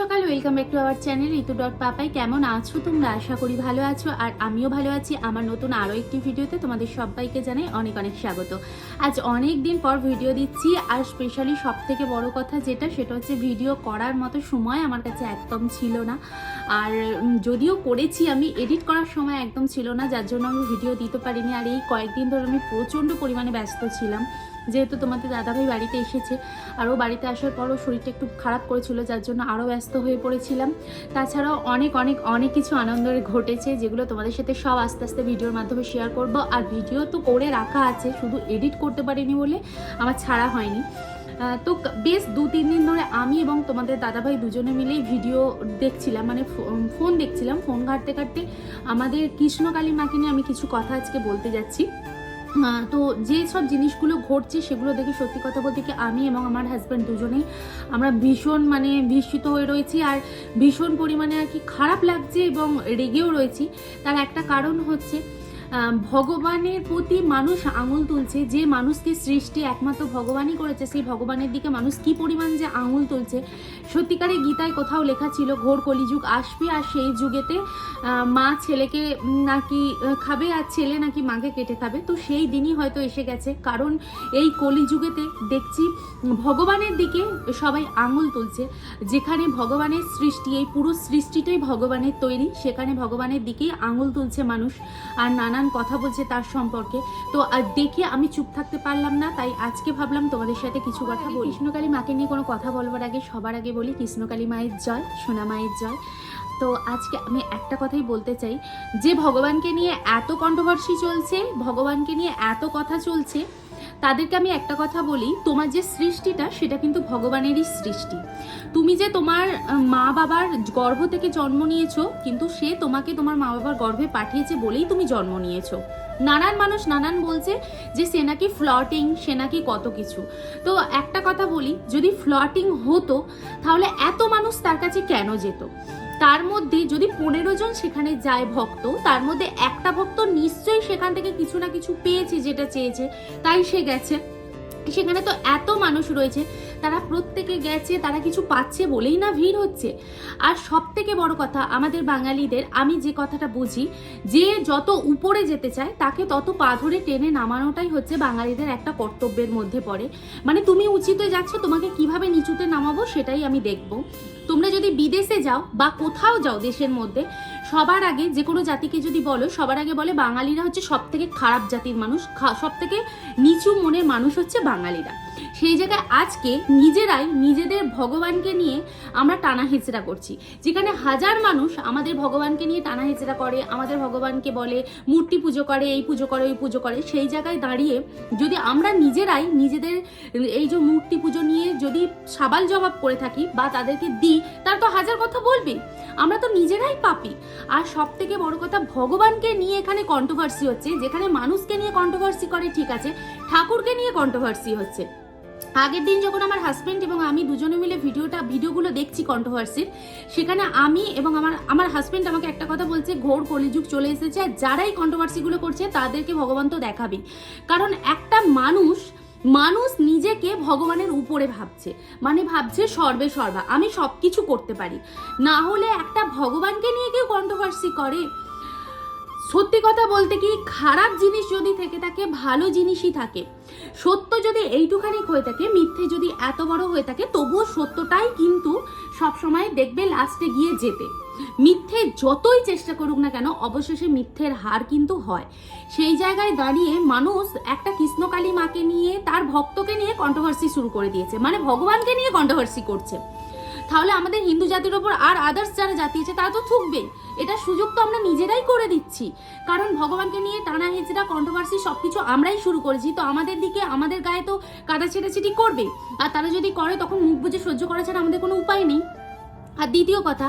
সকাল welcome back to our channel Ritu dot Papai. কেমন আছো তোমরা? আশা করি ভালো আছো, আর আমিও ভালো আছি। আমার নতুন আরও একটি ভিডিওতে তোমাদের সবাইকে জানাই অনেক অনেক স্বাগত। আজ অনেক দিন পর ভিডিও দিচ্ছি, আর স্পেশালি সব থেকে বড় কথা যেটা, সেটা হচ্ছে ভিডিও করার মতো সময় আমার কাছে একদম ছিল না। আর যদিও করেছি আমি এডিট করার সময় একদম ছিল না, যার জন্য আমি ভিডিও দিতে পারিনি। আর এই কয়েকদিন ধরে আমি প্রচণ্ড পরিমাণে ব্যস্ত ছিলাম। যেহেতু তোমাদের দাদাভাই বাড়িতে এসেছে, আর ও বাড়িতে আসার পরও শরীরটা একটু খারাপ করেছিল, যার জন্য আরও ব্যস্ত হয়ে পড়েছিলাম। তাছাড়াও অনেক অনেক অনেক কিছু আনন্দের ঘটেছে, যেগুলো তোমাদের সাথে সব আস্তে আস্তে ভিডিওর মাধ্যমে শেয়ার করব। আর ভিডিও তো করে রাখা আছে, শুধু এডিট করতে পারিনি বলে আমার ছাড়া হয়নি। তো বেশ দু, তিন দিন ধরে আমি এবং তোমাদের দাদাভাই দুজনে মিলেই ভিডিও দেখছিলাম মানে ফোন দেখছিলাম। ফোন ঘাটতে ঘাটতে আমাদের কৃষ্ণকালী মাকে নিয়ে আমি কিছু কথা আজকে বলতে যাচ্ছি। তো যে সব জিনিসগুলো ঘটছে সেগুলো দেখে সত্যি কথা বলতে কি আমি এবং আমার হাজব্যান্ড দুজনেই আমরা ভীষণ মানে বিস্মিত হয়ে রয়েছি আর ভীষণ পরিমাণে আর কি খারাপ লাগছে এবং রেগেও রয়েছি। তার একটা কারণ হচ্ছে ভগবানের প্রতি মানুষ আঙুল তুলছে, যে মানুষকে সৃষ্টি একমাত্র ভগবানই করেছে, সেই ভগবানের দিকে মানুষ কি পরিমাণ যে আঙুল তুলছে। সত্যিকারে গীতায় কোথাও লেখা ছিল, ঘোর কলিযুগ আসবে আর সেই যুগেতে মা ছেলেকে নাকি খাবে আর ছেলে নাকি মাকে কেটে খাবে। তো সেই দিনই হয়তো এসে গেছে। কারণ এই কলিযুগেতে দেখছি ভগবানের দিকে সবাই আঙুল তুলছে। যেখানে ভগবানের সৃষ্টি, এই পুরো সৃষ্টিটাই ভগবানের তৈরি, সেখানে ভগবানের দিকেই আঙুল তুলছে মানুষ। আর নানান কথা বলছে তার সম্পর্কে। তো আর দেখে আমি চুপ থাকতে পারলাম না তাই আজকে ভাবলাম তোমাদের সাথে কিছু কথা বলি। কৃষ্ণকালী মাকে নিয়ে কোনো কথা বলবার আগে সবার আগে বলি কৃষ্ণকালী মায়ের জয় সোনা মায়ের জয়। তো আজকে আমি একটা কথাই বলতে চাই যে ভগবানকে নিয়ে এত কন্ট্রোভার্সি চলছে ভগবানকে নিয়ে এত কথা চলছে তাদেরকে আমি একটা কথা বলি, তোমার যে সৃষ্টিটা, সেটা কিন্তু ভগবানেরই সৃষ্টি। তুমি যে তোমার মা বাবার গর্ভ থেকে জন্ম নিয়েছো, কিন্তু সে তোমাকে তোমার মা বাবার গর্ভে পাঠিয়েছে বলেই তুমি জন্ম নিয়েছো। নানান মানুষ নানান বলছে যে সে নাকি ফ্লটিং, সে নাকি কত কিছু। তো একটা কথা বলি, যদি ফ্লটিং হতো, তাহলে এত মানুষ তার কাছে কেন যেত? তার মধ্যে যদি পনেরো জন সেখানে যায় ভক্ত, তার মধ্যে একটা ভক্ত নিশ্চয়ই সেখান থেকে কিছু না কিছু পেয়েছে যেটা চেয়েছে, তাই সে গেছে। সেখানে তো এত মানুষ রয়েছে, তারা প্রত্যেকে গেছে, তারা কিছু পাচ্ছে বলেই না ভিড় হচ্ছে। আর সব থেকে বড় কথা, আমাদের বাঙালিদের, আমি যে কথাটা বুঝি, যে যত উপরে যেতে চায়, তাকে তত পা ধরে টেনে নামানোটাই হচ্ছে বাঙালিদের একটা কর্তব্যের মধ্যে পড়ে। মানে তুমি উচিতে যাচ্ছ, তোমাকে কীভাবে নিচুতে নামাবো সেটাই আমি দেখব। তোমরা যদি বিদেশে যাও বা কোথাও যাও দেশের মধ্যে, সবার আগে যে কোনো জাতিকে যদি বলো, সবার আগে বলে বাঙালিরা হচ্ছে সব থেকে খারাপ জাতির মানুষ সব থেকে নিচু মনের মানুষ হচ্ছে বাঙালিরা। সেই জায়গায় আজকে নিজেরাই নিজেদের ভগবানকে নিয়ে আমরা টানা হেঁচড়া করছি। যেখানে হাজার মানুষ আমাদের ভগবানকে নিয়ে টানা হেঁচড়া করে, আমাদের ভগবানকে বলে, মূর্তি পুজো করে, এই পুজো করে, ওই পুজো করে, সেই জায়গায় দাঁড়িয়ে যদি আমরা নিজেরাই নিজেদের এই যে মূর্তি পুজো নিয়ে যদি সাবাল জবাব করে থাকি বা তাদেরকে দিই, তার তো হাজার কথা বলবে। আমরা তো নিজেরাই পাপি। আর সব থেকে বড় কথা, ভগবানকে নিয়ে এখানে কন্ট্রোভার্সি হচ্ছে, যেখানে মানুষকে নিয়ে কন্ট্রোভার্সি করে, ঠিক আছে, ঠাকুরকে নিয়ে কন্ট্রোভার্সি হচ্ছে। আগের দিন যখন আমার হাজব্যান্ড এবং আমি দুজনে মিলে ভিডিওটা, ভিডিওগুলো দেখছি কন্ট্রোভার্সির সেখানে আমি এবং আমার আমার হাজব্যান্ড আমাকে একটা কথা বলছে, ঘোর কলিযুগ চলে এসেছে আর যারাই কন্ট্রোভার্সিগুলো করছে, তাদেরকে ভগবান তো দেখাবেই। কারণ একটা মানুষ মানুষ নিজেকে ভগবানের উপরে ভাবছে। মানে ভাবছে সর্বে সর্বা, আমি সব কিছু করতে পারি। না হলে একটা ভগবানকে নিয়ে কেউ কন্ট্রোভার্সি করে। সত্যি কথা বলতে কি, খারাপ জিনিস যদি থেকে থাকে, ভালো জিনিসই থাকে। সত্য যদি এইটুখানি হয়ে থাকে, মিথ্যে যদি এত বড় হয়ে থাকে, তবুও সত্যটাই কিন্তু সবসময় দেখবে লাস্টে গিয়ে যেতে মিথ্যে যতই চেষ্টা করুক না কেন, অবশেষে মিথ্যের হার কিন্তু হয়। সেই জায়গায় দাঁড়িয়ে মানুষ একটা কৃষ্ণকালী মাকে নিয়ে, তার ভক্তকে নিয়ে কন্ট্রোভার্সি শুরু করে দিয়েছে। মানে ভগবানকে নিয়ে কন্ট্রোভার্সি করছে। তাহলে আমাদের হিন্দু জাতির ওপর আর আদার্স যারা জাতি আছে, তারা তো থুকবে। এটা সুযোগ তো আমরা নিজেরাই করে দিচ্ছি। কারণ ভগবানকে নিয়ে টানা হেঁচড়া কন্ট্রোভার্সি সব কিছু আমরাই শুরু করেছি। তো আমাদের দিকে, আমাদের গায়ে তো কাদা ছেটাছেটি করবে। আর তারা যদি করে, তখন মুখ বুঝে সহ্য করা ছাড়া আমাদের কোনো উপায় নেই। আর দ্বিতীয় কথা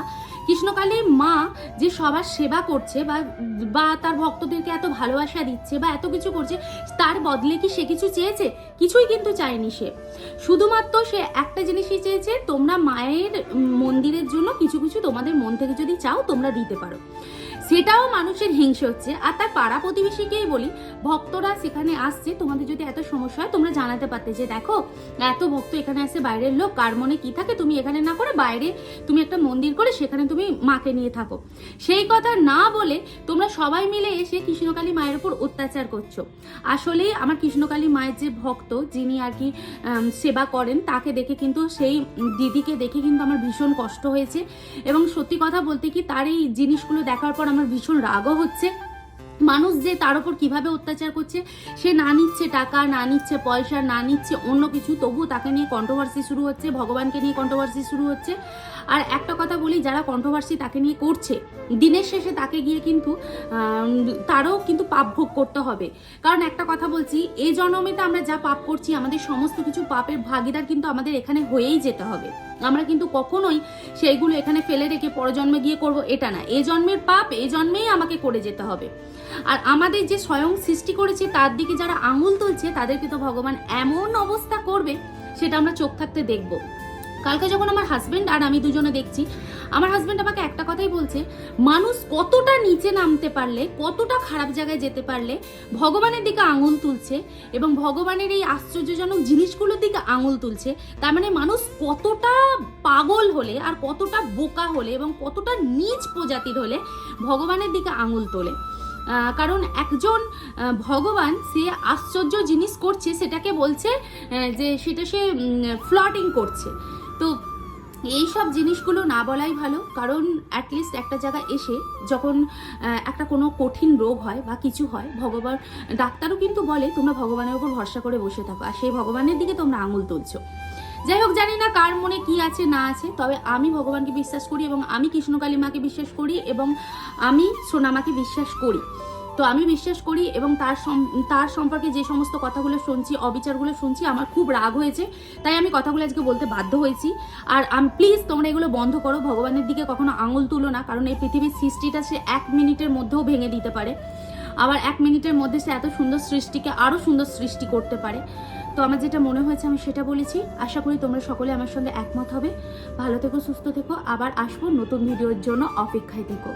কৃষ্ণকালীর মা যে সবার সেবা করছে বা বা তার ভক্তদেরকে এত ভালোবাসা দিচ্ছে বা এত কিছু করছে, তার বদলে কি সে কিছু চেয়েছে? কিছুই কিন্তু চায়নি সে। শুধুমাত্র সে একটা জিনিসই চেয়েছে, তোমরা মায়ের মন্দিরের জন্য কিছু কিছু তোমাদের মন থেকে যদি চাও তোমরা দিতে পারো। সেটাও মানুষের হিংসে হচ্ছে। আর তার পাড়া প্রতিবেশীকেই বলি, ভক্তরা সেখানে আসছে, তোমাদের যদি এত সমস্যা হয়, তোমরা জানাতে পারতে যে, দেখো, এত ভক্ত এখানে আসে, বাইরের লোক, কার মনে কি থাকে, তুমি এখানে না করে বাইরে তুমি একটা মন্দির করে সেখানে তুমি মাকে নিয়ে থাকো। সেই কথা না বলে তোমরা সবাই মিলে এসে কৃষ্ণকালী মায়ের উপর অত্যাচার করছ। আসলেই আমার কৃষ্ণকালী মায়ের যে ভক্ত, যিনি আর কি সেবা করেন, তাকে দেখে কিন্তু সেই দিদিকে দেখে কিন্তু আমার ভীষণ কষ্ট হয়েছে। এবং সত্যি কথা বলতে কি, তার এই জিনিসগুলো দেখার পর আমার ভীষণ রাগও হচ্ছে। মানুষ যে তার উপর কীভাবে অত্যাচার করছে, সে না নিচ্ছে টাকা, না নিচ্ছে পয়সা, না নিচ্ছে অন্য কিছু, তবুও তাকে নিয়ে কন্ট্রোভার্সি শুরু হচ্ছে, ভগবানকে নিয়ে কন্ট্রোভার্সি শুরু হচ্ছে। আর একটা কথা বলি, যারা কন্ট্রোভার্সি তাকে নিয়ে করছে, দিনের শেষে তাকে গিয়ে কিন্তু তারও কিন্তু পাপ ভোগ করতে হবে। কারণ একটা কথা বলছি এই জন্মেতে আমরা যা পাপ করছি, আমাদের সমস্ত কিছু পাপের ভাগিদার কিন্তু আমাদের এখানে হয়েই যেতে হবে। আমরা কিন্তু কখনোই সেইগুলো এখানে ফেলে রেখে পরজন্মে গিয়ে করব, এটা না। এ জন্মের পাপ, এ জন্মেই আমাকে করে যেতে হবে। আর আমাদের যে স্বয়ং সৃষ্টি করেছে, তার দিকে যারা আঙুল তুলছে, তাদেরকে তো ভগবান এমন অবস্থা করবে, সেটা আমরা চোখ থাকতে দেখব। কালকে যখন আমার হাজবেন্ড আর আমি দুজনে দেখছি, আমার হাজবেন্ড আমাকে একটা কথাই বলছে, মানুষ কতটা নিচে নামতে পারলে, কতটা খারাপ জায়গায় যেতে পারলে, ভগবানের দিকে আঙুল তুলছে এবং ভগবানের এই আশ্চর্যজনক জিনিসগুলোর দিকে আঙুল তুলছে, তার মানে মানুষ কতটা পাগল হলে আর কতটা বোকা হলে এবং কতটা নিচ প্রজাতির হলে ভগবানের দিকে আঙুল তোলে। কারণ একজন ভগবান সে আশ্চর্য জিনিস করছে, সেটাকে বলছে যে সেটা সে ফ্লটিং করছে। তো এই সব জিনিসগুলো না বলাই ভালো, কারণ অ্যাটলিস্ট একটা জায়গায় এসে যখন একটা কোনো কঠিন রোগ হয় বা কিছু হয়, ভগবান, ডাক্তারও কিন্তু বলে তোমরা ভগবানের উপর ভরসা করে বসে থাকো, আর সেই ভগবানের দিকে তোমরা আঙুল তুলছো। যাই হোক, জানি না কার মনে কি আছে, না আছে, তবে আমি ভগবানকে বিশ্বাস করি এবং আমি কৃষ্ণকালী মাকে বিশ্বাস করি এবং আমি সোনামাকে বিশ্বাস করি। তো আমি বিশ্বাস করি এবং তার তার সম্পর্কে যে সমস্ত কথাগুলো শুনছি, অবিচারগুলো শুনছি, আমার খুব রাগ হয়েছে। তাই আমি কথাগুলো আজকে বলতে বাধ্য হয়েছি। আর আমি প্লিজ তোমরা এগুলো বন্ধ করো। ভগবানের দিকে কখনো আঙুল তুলো না, কারণ এই পৃথিবীর সৃষ্টিটা সে এক মিনিটের মধ্যেও ভেঙে দিতে পারে। আবার এক মিনিটের মধ্যে সে এত সুন্দর সৃষ্টিকে আরও সুন্দর সৃষ্টি করতে পারে। তো আমার যেটা মনে হয়েছে, আমি সেটা বলেছি। আশা করি তোমরা সকলে আমার সঙ্গে একমত হবে। ভালো থেকো, সুস্থ থেকো। আবার আসব নতুন ভিডিওর জন্য। অপেক্ষায় থেকো।